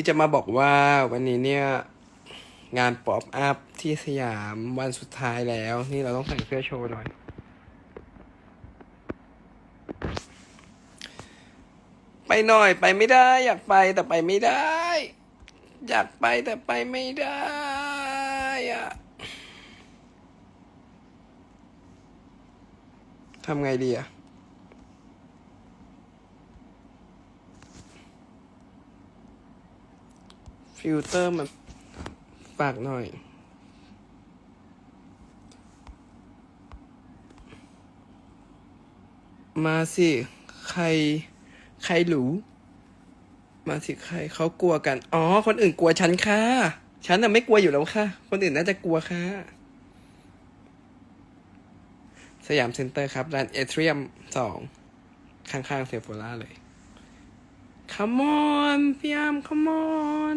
คือจะมาบอกว่าวันนี้เนี่ย งานป๊อปอัพที่สยามวันสุดท้ายแล้ว นี่เราต้องใส่เสื้อโชว์หน่อย ไปหน่อยไปไม่ได้ อยากไปแต่ไปไม่ได้ อยากไปแต่ไปไม่ได้อะทำไงดีอะ ฟิลเตอร์มันฝากหน่อย มาสิใครใครหรูมาสิใครเขากลัวกัน อ๋อ คนอื่นกลัวฉันค่ะ ฉันน่ะไม่กลัวอยู่แล้วค่ะ คนอื่นน่าจะกลัวค่ะ สยามเซ็นเตอร์ครับ ร้านเอเทรียมสองข้างๆเซฟโฟล่าเลย Come on พี่ยาม Come on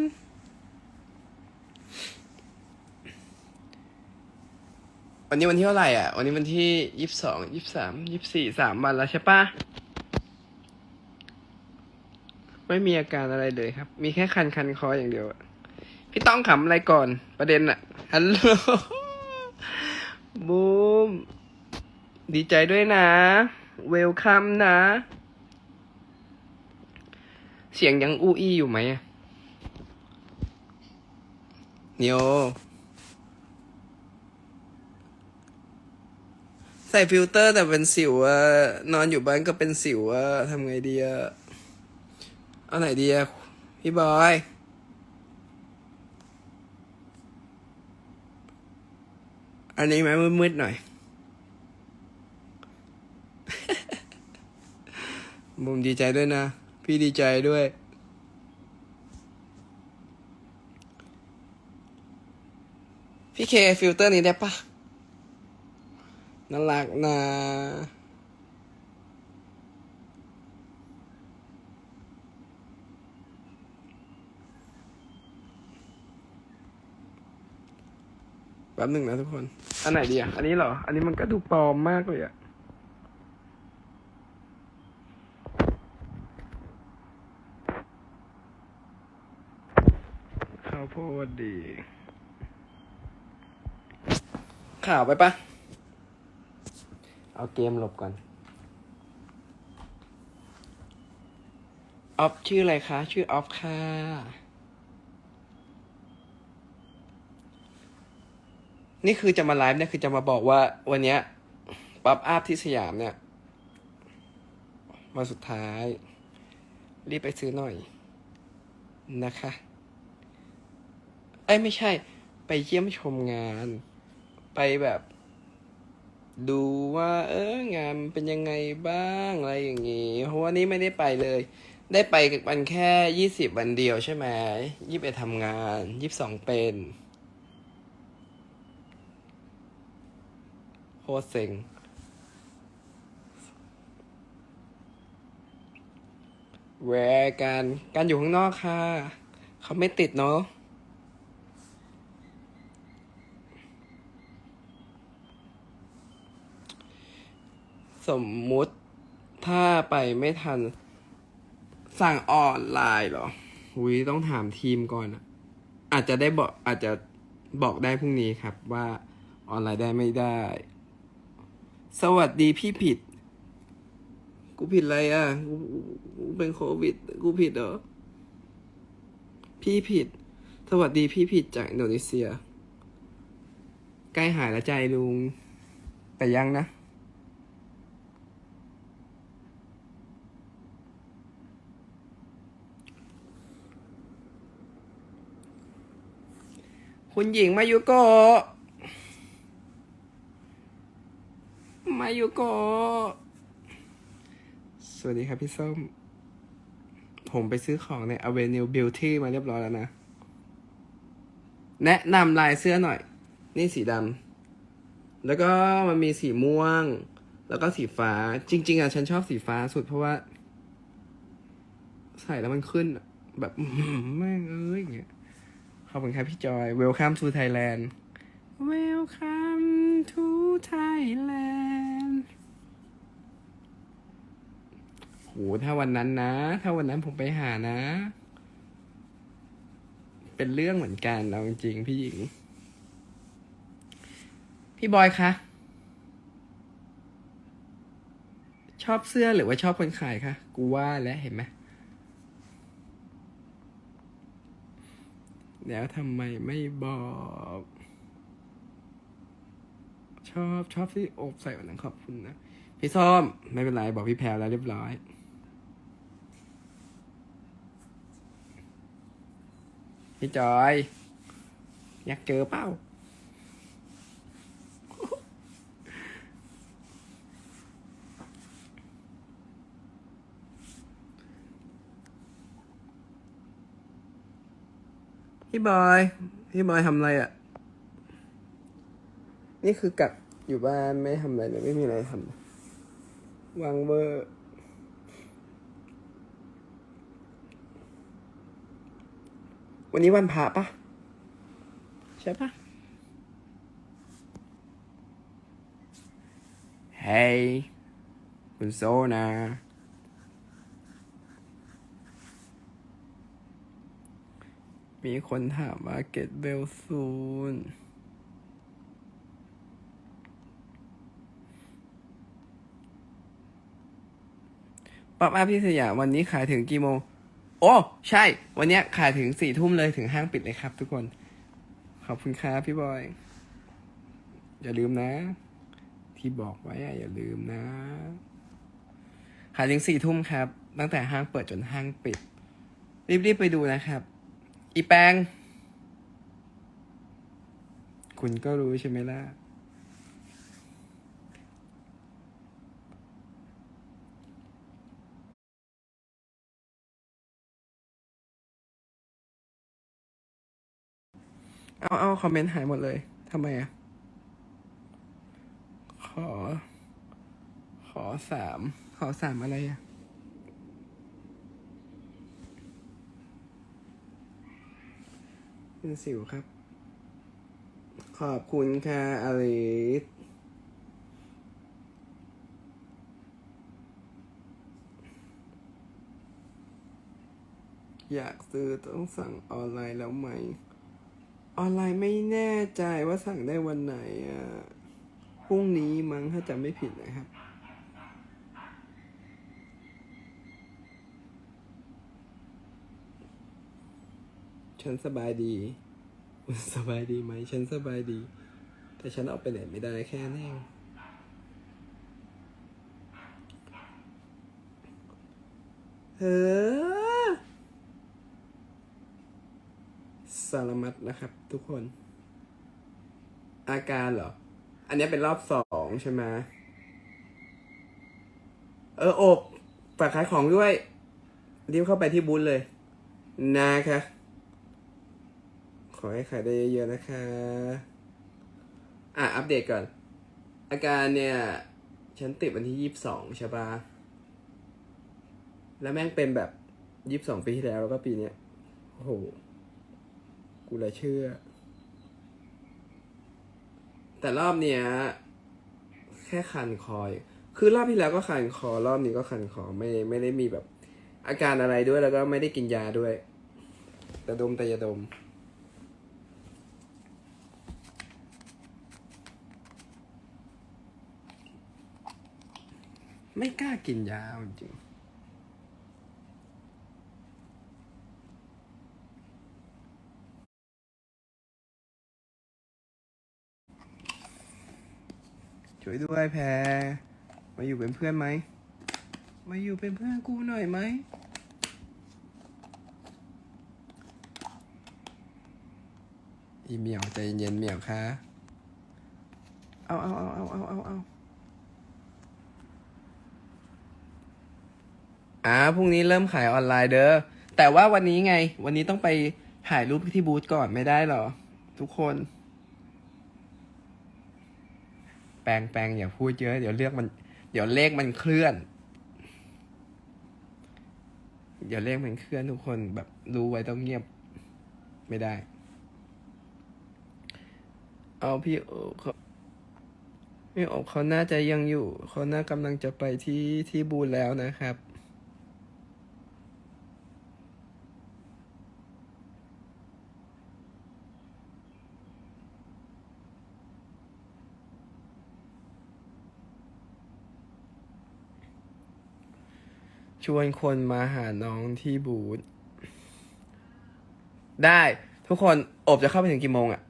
วันนี้วันที่เท่าไหร่อะ วันนี้วันที่ยี่สิบสองยี่สิบสามยี่สิบสี่สามวันแล้วใช่ปะไม่มีอาการอะไรเลยครับ มีแค่คันคันคออย่างเดียว พี่ต้องขำอะไรก่อน ประเด็นอะฮัลโหลบูม ดีใจด้วยนะ เวลคัมนะ เสียงยังอู้อี้อยู่ไหมอะเนียว ใส่ฟิลเตอร์แต่เป็นสิวอะนอนอยู่บ้านก็เป็นสิวอะทำไงดีอะเอาไหนดีอะพี่บอย อันนี้ไหมมืดๆหน่อยบุมดีใจด้วยนะ พี่ดีใจด้วยพี่เคฟิลเตอร์นี้ได้ปะ น่ารักนะแป๊บหนึ่งนะทุกคน อันไหนดีอะ อันนี้เหรอ อันนี้มันก็ดูปลอมมากเลยอะ ข้าวโพดดี ข่าวไปปะ เอาเกมหลบก่อนออฟชื่ออะไรคะ ชื่อออฟค่ะ นี่คือจะมาไลฟ์เนี่ยคือจะมาบอกว่าวันเนี้ยป๊อปอัพที่สยามเนี่ยวันสุดท้าย รีบไปซื้อหน่อยนะคะเอ้ยไม่ใช่ไปเยี่ยมชมงาน ไปแบบ ดูว่าเอองานมันเป็นยังไงบ้างอะไรอย่างงี้ เพราะว่านี่ไม่ได้ไปเลย ได้ไปวันแค่ยี่สิบวันเดียวใช่ไหมยี่สิบเอ็ดทำงานยี่สิบสองเป็นโคตรเซ็งแวร์การการอยู่ข้างนอกค่ะ เขาไม่ติดเนาะ สมมุติถ้าไปไม่ทัน สั่งออนไลน์เหรอหุยต้องถามทีมก่อนอะอาจจะได้บอกอาจจะบอกได้พรุ่งนี้ครับว่าออนไลน์ได้ไม่ได้ สวัสดีพี่ผิด กูผิดอะไรอะ กูกูเป็นโควิด กูผิดเหรอ พี่ผิด สวัสดีพี่ผิดจากอินโดนีเซีย ใกล้หายแล้วใจลุง แต่ยังนะ คุณหญิงมายุโกะมายุโกะสวัสดีครับพี่ส้ม ผมไปซื้อของใน Avenue Beauty มาเรียบร้อยแล้วนะ แนะนำลายเสื้อหน่อย นี่สีดำ แล้วก็มันมีสีม่วง แล้วก็สีฟ้า จริง ๆอะฉันชอบสีฟ้าสุดเพราะว่า ใส่แล้วมันขึ้นแบบแม่งเอ้ยอย่างเงี้ย ขอบคุณครับพี่จอย Welcome to Thailand Welcome to Thailand โหถ้าวันนั้นนะ ถ้าวันนั้นผมไปหานะ เป็นเรื่องเหมือนกันเอาจริงๆพี่หญิง พี่บอยคะ ชอบเสื้อหรือว่าชอบคนขายคะ กูว่าแล้วเห็นไหม แล้วทำไมไม่บอก ชอบชอบที่อบใส่วันนั้นขอบคุณนะ พี่ส้มไม่เป็นไร บอกพี่แพรแล้วเรียบร้อยพี่จอย อยากเจอเป้า พี่บอย พี่บอยทำอะไรอะ่ะ นี่คือกักอยู่บ้านไม่ทำอะไรเลยไม่มีอะไรทำวางเบอร์วันนี้วันพระปะใช่ปะเฮ้ยคุณโซนะ มีคนถามว่าเก็ตเบลซูนป๊อปอัพที่สยามวันนี้ขายถึงกี่โมง โอ้ ใช่ วันนี้ขายถึงสี่ทุ่มเลยถึงห้างปิดเลยครับทุกคน ขอบคุณครับพี่บอย อย่าลืมนะ ที่บอกไว้อะอย่าลืมนะ ขายถึงสี่ทุ่มครับ ตั้งแต่ห้างเปิดจนห้างปิด รีบๆไปดูนะครับ อีแปง คุณก็รู้ใช่ไหมล่ะ เอาเอาคอมเมนต์หายหมดเลย ทำไมอะ ขอ ขอสาม ขอสามอะไรอะ เป็นสิวครับ ขอบคุณค่ะอลิสอยากซื้อต้องสั่งออนไลน์แล้วไหม ออนไลน์ไม่แน่ใจว่าสั่งได้วันไหนอะพรุ่งนี้มั้งถ้าจำไม่ผิดนะครับ ฉันสบายดีคุณสบายดีไหม ฉันสบายดี แต่ฉันออกไปไหนไม่ได้แค่นั้นเองเฮ้อสารมัดนะครับทุกคน อาการเหรอ อันนี้เป็นรอบสองใช่ไหมเอออบฝากขายของด้วย รีบเข้าไปที่บูธเลย นะคะ อให้ขายได้เยอะๆนะคะ อะ อัปเดตก่อน อาการเนี่ย ฉันติดวันที่ยี่สิบสองใช่ปะแล้วแม่งเป็นแบบยี่สิบสองปีที่แล้วแล้วก็ปีเนี้ยโอ้โห กูเลยเชื่อ แต่รอบเนี้ย แค่คันคอย คือรอบที่แล้วก็คันคอ รอบนี้ก็คันคอไม่ไม่ได้มีแบบ อาการอะไรด้วยแล้วก็ไม่ได้กินยาด้วย แต่ดมแต่ยาดม ไม่กล้ากินยาจริงช่วยด้วยแพร มาอยู่เป็นเพื่อนไหม มาอยู่เป็นเพื่อนกูหน่อยไหม อีเหมียวใจเย็นเหมียวคะ เอาเอาเอาเอาเอาเอาเอา อ่าพรุ่งนี้เริ่มขายออนไลน์เด้อแต่ว่าวันนี้ไง วันนี้ต้องไปถ่ายรูปที่บูธก่อนไม่ได้หรอ ทุกคน แปลงแปลงอย่าพูดเยอะเดี๋ยวเลือกมัน เดี๋ยวเลขมันเคลื่อน เดี๋ยวเลขมันเคลื่อนทุกคนแบบรู้ไว้ต้องเงียบไม่ได้ เอาพี่โอเขาพี่โอเขาน่าจะยังอยู่ เขาน่ากำลังจะไปที่ที่บูธแล้วนะครับ ชวนคนมาหาน้องที่บูธได้ทุกคนอบจะเข้าไปถึงกี่โมงอะ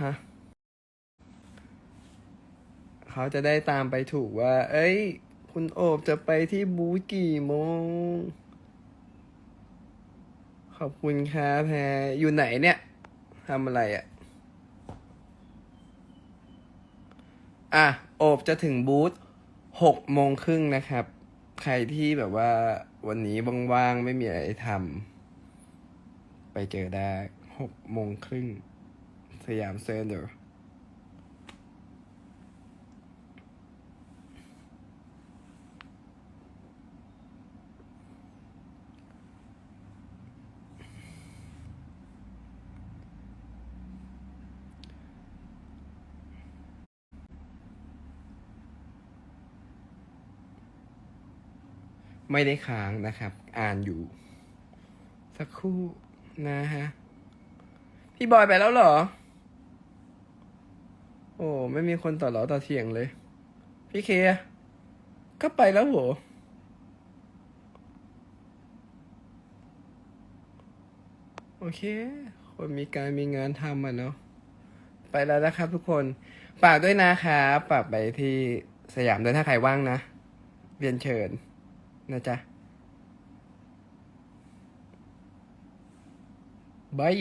ฮะเขาจะได้ตามไปถูกว่า เอ้ย คุณโอบจะไปที่บูธกี่โมง ขอบคุณครับแพรอยู่ไหนเนี่ยทำอะไรอะ่ อะ โอบจะถึงบูธหกโมงครึ่งนะครับ ใครที่แบบว่าวันนี้ว่างๆไม่มีอะไรทำไปเจอได้หกโมงครึ่งสยามเซ็นเตอร์ ไม่ได้ค้างนะครับ อ่านอยู่ สักครู่นะฮะ พี่บอยไปแล้วเหรอ โอ้ไม่มีคนต่อเหลอต่อเถียงเลย พี่เคก็ไปแล้วโหโอเค คนมีการมีงานทำอะเนาะ ไปแล้วนะครับทุกคนฝากด้วยนะครับฝากไปที่สยามด้วยถ้าใครว่างนะ เรียนเชิญ นะจ๊ะบาย